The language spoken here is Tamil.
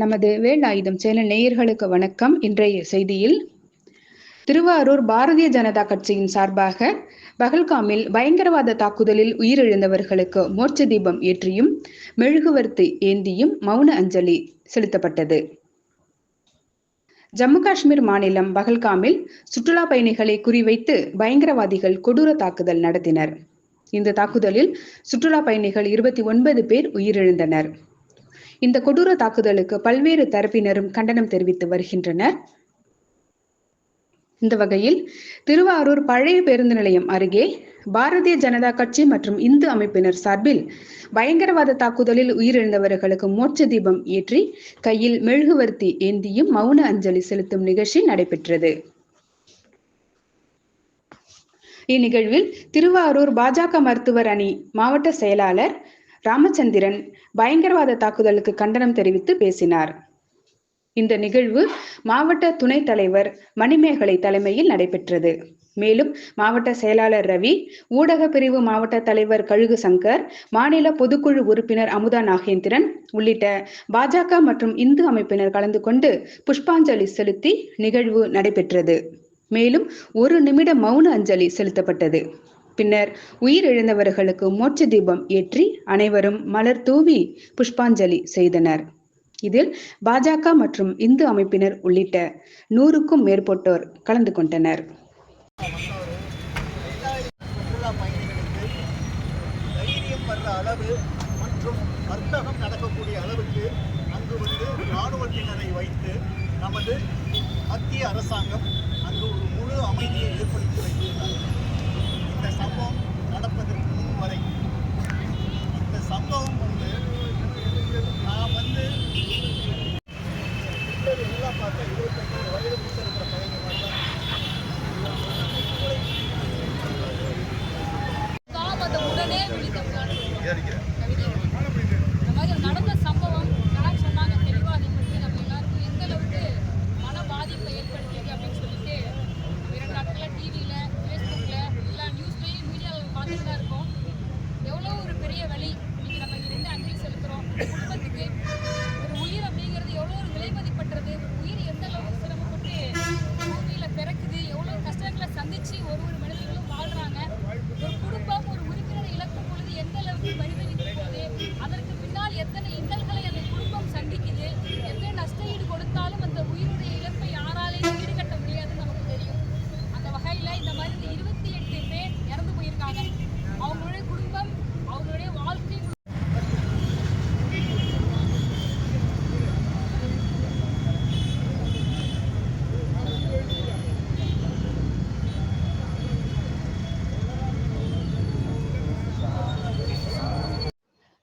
நமது வேலாயுதம் சேனல் நேயர்களுக்கு வணக்கம். இன்றைய செய்தியில் திருவாரூர் பாரதிய ஜனதா கட்சியின் சார்பாக பகல்காமில் பயங்கரவாத தாக்குதலில் உயிரிழந்தவர்களுக்கு மோட்ச தீபம் ஏற்றியும் மெழுகுவர்த்தி ஏந்தியும் மௌன அஞ்சலி செலுத்தப்பட்டது. ஜம்மு காஷ்மீர் மாநிலம் பகல்காமில் சுற்றுலா பயணிகளை குறிவைத்து பயங்கரவாதிகள் கொடூர தாக்குதல் நடத்தினர். இந்த தாக்குதலில் சுற்றுலா பயணிகள் இருபத்தி ஒன்பது பேர் உயிரிழந்தனர். இந்த கொடூர தாக்குதலுக்கு பல்வேறு தரப்பினரும் கண்டனம் தெரிவித்து வருகின்றனர். இந்த வகையில் திருவாரூர் பழைய பேருந்து நிலையம் அருகே பாரதிய ஜனதா கட்சி மற்றும் இந்து அமைப்பினர் சார்பில் பயங்கரவாத தாக்குதலில் உயிரிழந்தவர்களுக்கு மோட்ச தீபம் ஏற்றி கையில் மெழுகுவர்த்தி ஏந்தியும் மௌன அஞ்சலி செலுத்தும் நிகழ்ச்சி நடைபெற்றது. இந்நிகழ்வில் திருவாரூர் பாஜக மருத்துவர் அணி மாவட்ட செயலாளர் ராமச்சந்திரன் பயங்கரவாத தாக்குதலுக்கு கண்டனம் தெரிவித்து பேசினார். இந்த நிகழ்வு மாவட்ட துணைத் தலைவர் மணிமேகலை தலைமையில் நடைபெற்றது. மேலும் மாவட்ட செயலாளர் ரவி ஊடக பிரிவு மாவட்ட தலைவர் கழுகு சங்கர் மாநில பொதுக்குழு உறுப்பினர் அமுதா நாகேந்திரன் உள்ளிட்ட பாஜக மற்றும் இந்து அமைப்பினர் கலந்து கொண்டு புஷ்பாஞ்சலி செலுத்தி நிகழ்வு நடைபெற்றது. மேலும் ஒரு நிமிட மௌன அஞ்சலி செலுத்தப்பட்டது. பின்னர் உயிரிழந்தவர்களுக்கு மோட்ச தீபம் ஏற்றி அனைவரும் மலர் தூவி புஷ்பாஞ்சலி செய்தனர். இதில் பாஜக மற்றும் இந்து அமைப்பினர் உள்ளிட்ட நூறுக்கும் மேற்பட்டோர் கலந்து கொண்டனர். மற்றும் வர்த்தகம் நடக்கக்கூடிய அளவுக்கு அங்கு வந்து இராணுவத்தினரை வைத்து நமது மத்திய அரசாங்கம் அங்கு ஒரு முழு அமைதியை ஏற்படுத்தி வைத்துள்ளது இந்த சம்பவம் நடப்பதற்கு முன் வரை இந்த சம்பவம் வந்து நான் வந்து எல்லாம் பார்த்தா இருபத்தஞ்சு வயது முடிச்சு இருக்கிற